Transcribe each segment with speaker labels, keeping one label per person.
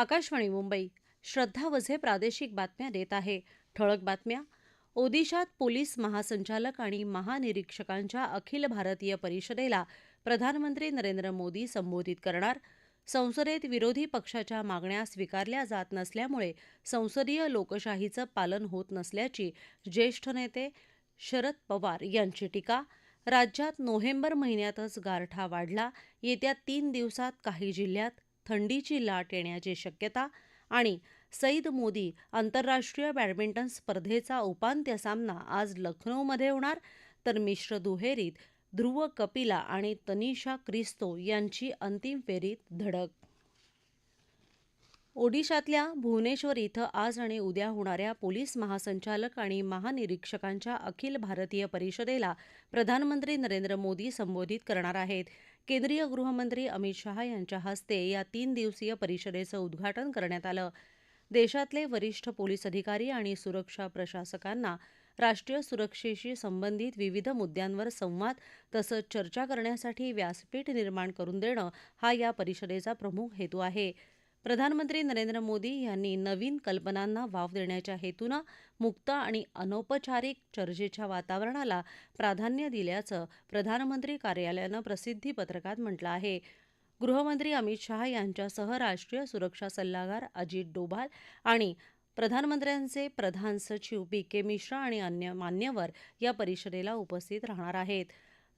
Speaker 1: आकाशवाणी मुंबई श्रद्धा वझे प्रादेशिक बातम्या देत आहे ठळक बातम्या ओदिशात पोलीस महासंचालक आणि महानिरीक्षकांच्या अखिल भारतीय परिषदेला प्रधानमंत्री नरेंद्र मोदी संबोधित करणार संसदेत विरोधी पक्षाच्या मागण्या स्वीकारल्या जात नसल्यामुळे संसदीय लोकशाहीचं पालन होत नसल्याची ज्येष्ठ नेते शरद पवार यांची टीका राज्यात नोव्हेंबर महिन्यातच गारठा वाढला येत्या तीन दिवसात काही जिल्ह्यात थंडीची लाट येण्याची शक्यता आणि सईद मोदी आंतरराष्ट्रीय बॅडमिंटन स्पर्धेचा उपांत्य सामना आज लखनौमध्ये होणार तर मिश्र दुहेरीत ध्रुव कपिला आणि तनिषा क्रिस्तो यांची अंतिम फेरीत धडक ओडिशातल्या भुवनेश्वर इथं आज आणि उद्या होणाऱ्या पोलीस महासंचालक आणि महानिरीक्षकांच्या अखिल भारतीय परिषदेला प्रधानमंत्री नरेंद्र मोदी संबोधित करणार आहेत केंद्रीय गृहमंत्री अमित शहा यांच्या हस्ते या तीन दिवसीय परिषदेचं उद्घाटन करण्यात आलं देशातले वरिष्ठ पोलीस अधिकारी आणि सुरक्षा प्रशासकांना राष्ट्रीय सुरक्षेशी संबंधित विविध मुद्द्यांवर संवाद तसंच चर्चा करण्यासाठी व्यासपीठ निर्माण करून देणं हा या परिषदेचा प्रमुख हेतू आहे प्रधानमंत्री नरेंद्र मोदी यांनी नवीन कल्पनांना वाव देण्याच्या हेतूनं मुक्त आणि अनौपचारिक चर्चेच्या वातावरणाला प्राधान्य दिल्याचं प्रधानमंत्री कार्यालयानं प्रसिद्धी पत्रकात म्हटलं आहे गृहमंत्री अमित शहा यांच्यासह राष्ट्रीय सुरक्षा सल्लागार अजित डोभाल आणि प्रधानमंत्र्यांचे प्रधान सचिव पी के मिश्रा आणि अन्य मान्यवर या परिषदेला उपस्थित राहणार आहेत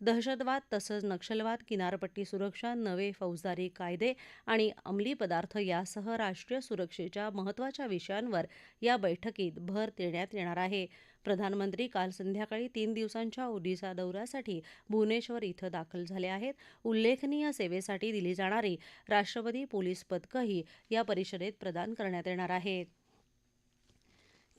Speaker 1: दहशतवाद तसंच नक्षलवाद किनारपट्टी सुरक्षा नवे फौजदारी कायदे आणि अंमली पदार्थ यासह राष्ट्रीय सुरक्षेच्या महत्त्वाच्या विषयांवर या बैठकीत भर देण्यात येणार आहे प्रधानमंत्री काल संध्याकाळी तीन दिवसांच्या ओडिसा दौऱ्यासाठी भुवनेश्वर इथं दाखल झाले आहेत उल्लेखनीय सेवेसाठी दिली जाणारी राष्ट्रपती पोलीस पदकंही या परिषदेत प्रदान करण्यात येणार आहेत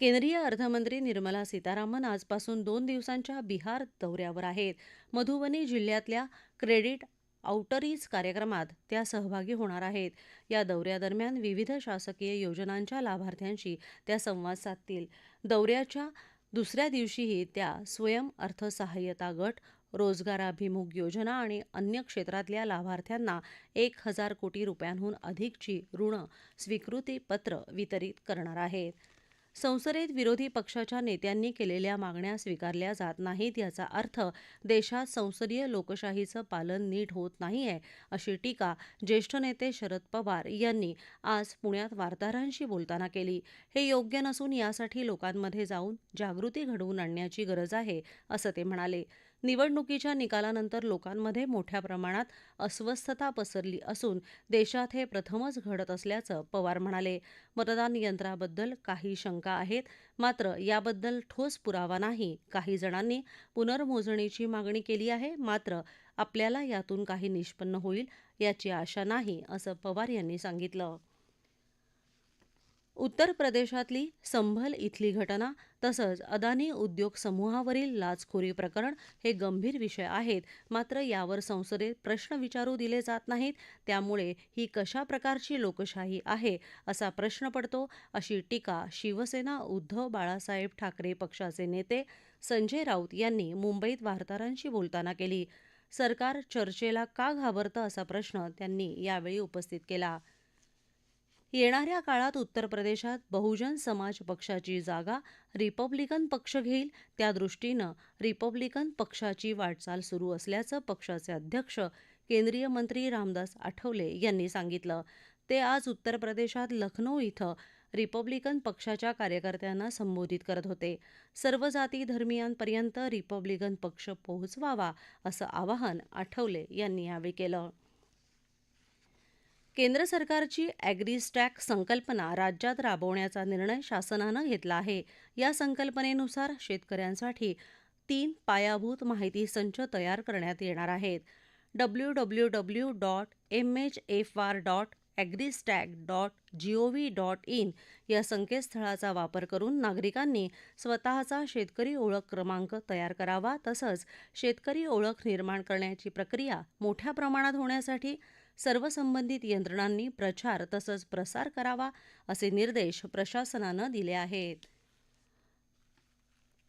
Speaker 1: केंद्रीय अर्थमंत्री निर्मला सीतारामन आजपासून दोन दिवसांच्या बिहार दौऱ्यावर आहेत मधुबनी जिल्ह्यातल्या क्रेडिट आउटरीच कार्यक्रमात त्या सहभागी होणार आहेत या दौऱ्यादरम्यान विविध शासकीय योजनांच्या लाभार्थ्यांशी त्या संवाद साधतील दौऱ्याच्या दुसऱ्या दिवशीही त्या स्वयं अर्थसहाय्यता गट रोजगाराभिमुख योजना आणि अन्य क्षेत्रातल्या लाभार्थ्यांना एक हजार कोटी रुपयांहून अधिकची ऋण स्वीकृतीपत्र वितरित करणार आहेत संसदेत विरोधी पक्षाच्या नेत्यांनी केलेल्या मागण्या स्वीकारल्या जात नाहीत याचा अर्थ देशात संसदीय लोकशाहीचं पालन नीट होत नाहीये अशी टीका ज्येष्ठ नेते शरद पवार यांनी आज पुण्यात वार्ताहरांशी बोलताना केली हे योग्य नसून यासाठी लोकांमध्ये जाऊन जागृती घडवून आणण्याची गरज आहे असं ते म्हणाले निवडणुकीच्या निकालानंतर लोकांमध्ये मोठ्या प्रमाणात अस्वस्थता पसरली असून देशात हे प्रथमच घडत असल्याचं पवार म्हणाले मतदान यंत्राबद्दल काही शंका आहेत मात्र याबद्दल ठोस पुरावा नाही काही जणांनी पुनर्मोजणीची मागणी केली आहे मात्र आपल्याला यातून काही निष्पन्न होईल याची आशा नाही असं पवार यांनी सांगितलं उत्तर प्रदेशातली संभल इथली घटना तसंच अदानी उद्योग समूहावरील लाचखोरी प्रकरण हे गंभीर विषय आहेत मात्र यावर संसदेत प्रश्न विचारू दिले जात नाहीत त्यामुळे ही कशा प्रकारची लोकशाही आहे असा प्रश्न पडतो अशी टीका शिवसेना उद्धव बाळासाहेब ठाकरे पक्षाचे नेते संजय राऊत यांनी मुंबईत वार्ताहरांशी बोलताना केली सरकार चर्चेला का घाबरतं असा प्रश्न त्यांनी यावेळी उपस्थित केला येणाऱ्या काळात उत्तर प्रदेशात बहुजन समाज पक्षाची जागा रिपब्लिकन पक्ष घेईल त्यादृष्टीनं रिपब्लिकन पक्षाची वाटचाल सुरू असल्याचं पक्षाचे अध्यक्ष केंद्रीय मंत्री रामदास आठवले यांनी सांगितलं ते आज उत्तर प्रदेशात लखनौ इथं रिपब्लिकन पक्षाच्या कार्यकर्त्यांना संबोधित करत होते सर्व जाती धर्मियांपर्यंत रिपब्लिकन पक्ष पोहोचवावा असं आवाहन आठवले यांनी यावेळी केलं केंद्र सरकारची अॅग्रीस्टॅक संकल्पना राज्यात राबवण्याचा निर्णय शासनानं घेतला आहे या संकल्पनेनुसार शेतकऱ्यांसाठी तीन पायाभूत माहिती संच तयार करण्यात येणार आहेत W W W dot M H F R dot dot G O V dot in या संकेतस्थळाचा वापर करून नागरिकांनी स्वतःचा शेतकरी ओळख क्रमांक तयार करावा तसंच शेतकरी ओळख निर्माण करण्याची प्रक्रिया मोठ्या प्रमाणात होण्यासाठी सर्व संबंधित यंत्रणांनी प्रचार तसंच प्रसार करावा असे निर्देश प्रशासनानं दिले आहेत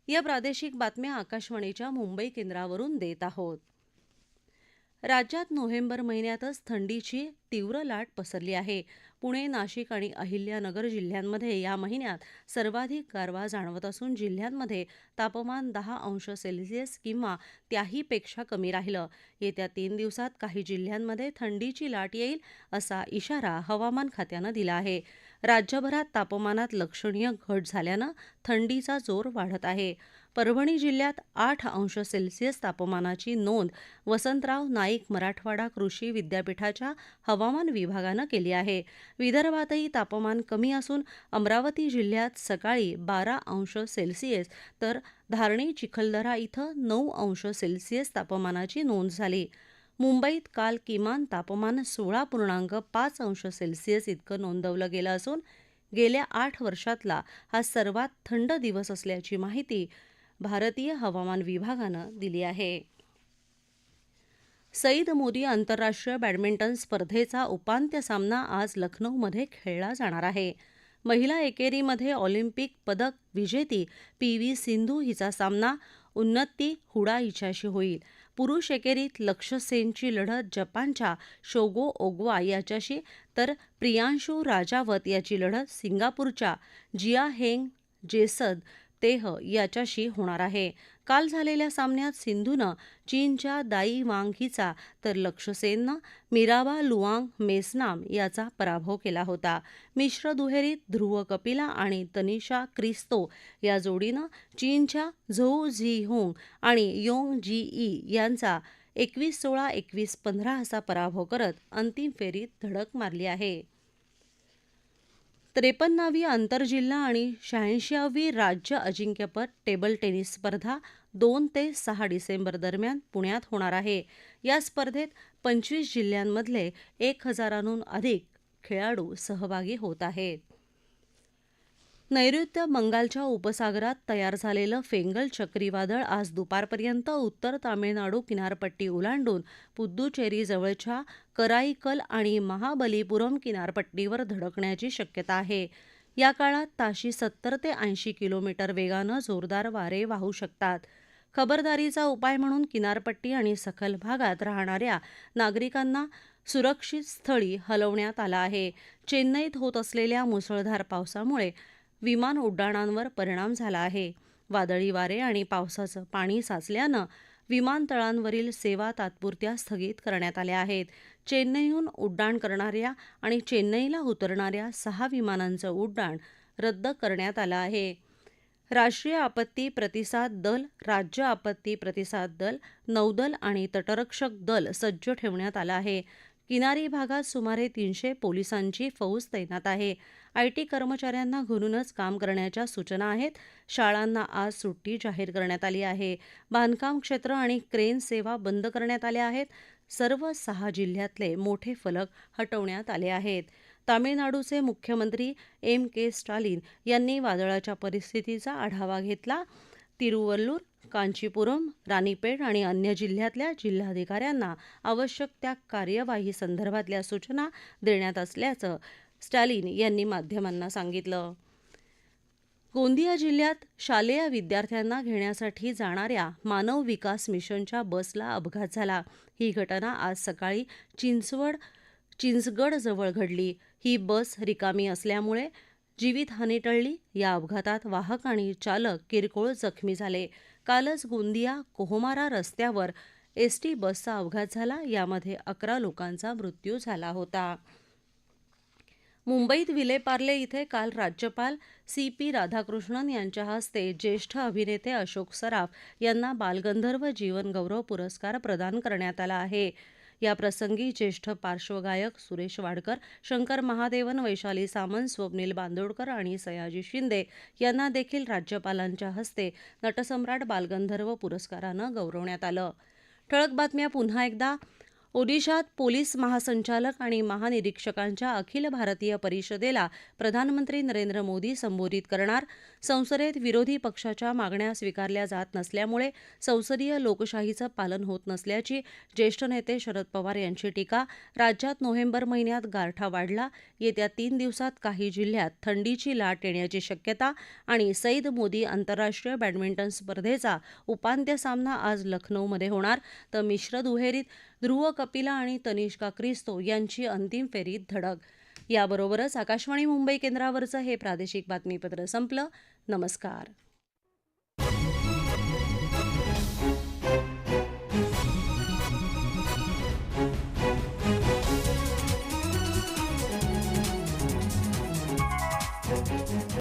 Speaker 1: या प्रादेशिक बातम्या आकाशवाणीच्या मुंबई केंद्रावरून देत आहोत राज्यात नोव्हेंबर महिन्यातच थंडीची तीव्र लाट पसरली आहे पुणे नाशिक आणि अहिल्यानगर जिल्ह्यांमध्ये या महिन्यात सर्वाधिक गारवा जाणवत असून जिल्ह्यांमध्ये तापमान दहा अंश सेल्सिअस किंवा त्याहीपेक्षा कमी राहिलं येत्या तीन दिवसात काही जिल्ह्यांमध्ये थंडीची लाट येईल असा इशारा हवामान खात्यानं दिला आहे राज्यभरात तापमानात लक्षणीय घट झाल्यानं थंडीचा जोर वाढत आहे परभणी जिल्ह्यात आठ अंश सेल्सिअस तापमानाची नोंद वसंतराव नाईक मराठवाडा कृषी विद्यापीठाच्या हवामान विभागानं केली आहे विदर्भातही तापमान कमी असून अमरावती जिल्ह्यात सकाळी बारा अंश सेल्सिअस तर धारणी चिखलदरा इथं नऊ अंश सेल्सिअस तापमानाची नोंद झाली मुंबईत काल किमान तापमान सोळा पूर्णांक पाच अंश सेल्सिअस इतकं नोंदवलं गेलं असून गेल्या आठ वर्षातला हा सर्वात थंड दिवस असल्याची माहिती भारतीय हवामान विभागानं दिली आहे सईद मोदी आंतरराष्ट्रीय बॅडमिंटन स्पर्धेचा उपांत्य सामना आज लखनौमध्ये खेळला जाणार आहे महिला एकेरीमध्ये ऑलिम्पिक पदक विजेती पी व्ही सिंधू हिचा सामना उन्नती हुडा हिच्याशी होईल पुरुष एकेरीत लक्ष्य सेनची लढत जपानच्या शोगो ओगवा याच्याशी तर प्रियांशू राजावत याची लढत सिंगापूरच्या जिया हेंग जेसद तेह याच्याशी होणार आहे काल झालेल्या सामन्यात सिंधूनं चीनच्या दाई वांग हिचा तर सेननं मिराबा लुआंग मेसनाम याचा पराभव केला होता मिश्र दुहेरीत ध्रुव कपिला आणि तनिषा क्रिस्तो या जोडीनं चीनच्या झो झी होंग आणि योंग जी ई यांचा एकवीस सोळा एकवीस पंधरा असा पराभव करत अंतिम फेरीत धडक मारली आहे त्रेपन्नावी आंतरजिल्हा आणि शहाऐंशीवी राज्य अजिंक्यपद टेबल टेनिस स्पर्धा दोन ते सहा डिसेंबर दरम्यान पुण्यात होणार आहे या स्पर्धेत पंचवीस जिल्ह्यांमधले एक हजारांहून अधिक खेळाडू सहभागी होत आहेत नैऋत्य बंगालच्या उपसागरात तयार झालेलं फेंगल चक्रीवादळ आज दुपारपर्यंत उत्तर तामिळनाडू किनारपट्टी ओलांडून पुद्दुचेरीजवळच्या कराईकल आणि महाबलीपुरम किनारपट्टीवर धडकण्याची शक्यता आहे या काळात ताशी सत्तर ते ऐंशी किलोमीटर वेगानं जोरदार वारे वाहू शकतात खबरदारीचा उपाय म्हणून किनारपट्टी आणि सखल भागात राहणाऱ्या नागरिकांना सुरक्षित स्थळी हलवण्यात आलं आहे चेन्नईत होत असलेल्या मुसळधार पावसामुळे विमान उड्डाणांवर परिणाम झाला आहे वादळी वारे आणि पावसाचं पाणी साचल्यानं विमानतळांवरील सेवा तात्पुरत्या स्थगित करण्यात आल्या आहेत चेन्नईहून उड्डाण करणाऱ्या आणि चेन्नईला उतरणाऱ्या सहा विमानांचं उड्डाण रद्द करण्यात आलं आहे राष्ट्रीय आपत्ती प्रतिसाद दल राज्य आपत्ती प्रतिसाद दल नौदल आणि तटरक्षक दल सज्ज ठेवण्यात आलं आहे किनारी भागात सुमारे तीनशे पोलिसांची फौज तैनात आहे आयटी कर्मचाऱ्यांना घरूनच काम करण्याच्या सूचना आहेत शाळांना आज सुट्टी जाहीर करण्यात आली आहे बांधकाम क्षेत्र आणि क्रेन सेवा बंद करण्यात आल्या आहेत सर्व सहा जिल्ह्यातले मोठे फलक हटवण्यात आले आहेत तामिळनाडूचे मुख्यमंत्री एम के स्टालिन यांनी वादळाच्या परिस्थितीचा आढावा घेतला तिरुवल्लूर कांचीपुरम राणीपेठ आणि अन्य जिल्ह्यातल्या जिल्हाधिकाऱ्यांना आवश्यक त्या कार्यवाही संदर्भातल्या सूचना देण्यात असल्याचं स्टॅलिन यांनी माध्यमांना सांगितलं गोंदिया जिल्ह्यात शालेय विद्यार्थ्यांना घेण्यासाठी जाणाऱ्या मानव विकास मिशनच्या बसला अपघात झाला ही घटना आज सकाळी चिंचवड चिंचगडजवळ घडली ही बस रिकामी असल्यामुळे जीवितहानी टळली या अपघातात वाहक आणि चालक किरकोळ जखमी झाले कालच गोंदिया कोहोमारा रस्त्यावर एसटी बसचा अपघात झाला यामध्ये अकरा लोकांचा मृत्यू झाला होता मुंबईत विलेपार्ले इथे काल राज्यपाल सी पी राधाकृष्णन यांच्या हस्ते ज्येष्ठ अभिनेते अशोक सराफ यांना बालगंधर्व जीवन गौरव पुरस्कार प्रदान करण्यात आला आहे या प्रसंगी ज्येष्ठ पार्श्वगायक सुरेश वाडकर शंकर महादेवन वैशाली सामंत स्वप्नील बांदोडकर आणि सयाजी शिंदे यांना देखील राज्यपालांच्या हस्ते नटसम्राट बालगंधर्व पुरस्कारानं गौरवण्यात आलं ठळक बातम्या पुन्हा एकदा ओदिशात पोलीस महासंचालक आणि महानिरीक्षकांच्या अखिल भारतीय परिषदेला प्रधानमंत्री नरेंद्र मोदी संबोधित करणार संसदेत विरोधी पक्षाच्या मागण्या स्वीकारल्या जात नसल्यामुळे संसदीय लोकशाहीचं पालन होत नसल्याची ज्येष्ठ नेते शरद पवार यांची टीका राज्यात नोव्हेंबर महिन्यात गारठा वाढला येत्या तीन दिवसात काही जिल्ह्यात थंडीची लाट येण्याची शक्यता आणि सईद मोदी आंतरराष्ट्रीय बॅडमिंटन स्पर्धेचा उपांत्य सामना आज लखनौमध्ये होणार तर मिश्र दुहेरीत ध्रुव कपिला आणि तनिष्का क्रिस्तो यांची अंतिम फेरीत धडक याबरोबरच आकाशवाणी मुंबई केंद्रावरचं हे प्रादेशिक बातमीपत्र संपलं नमस्कार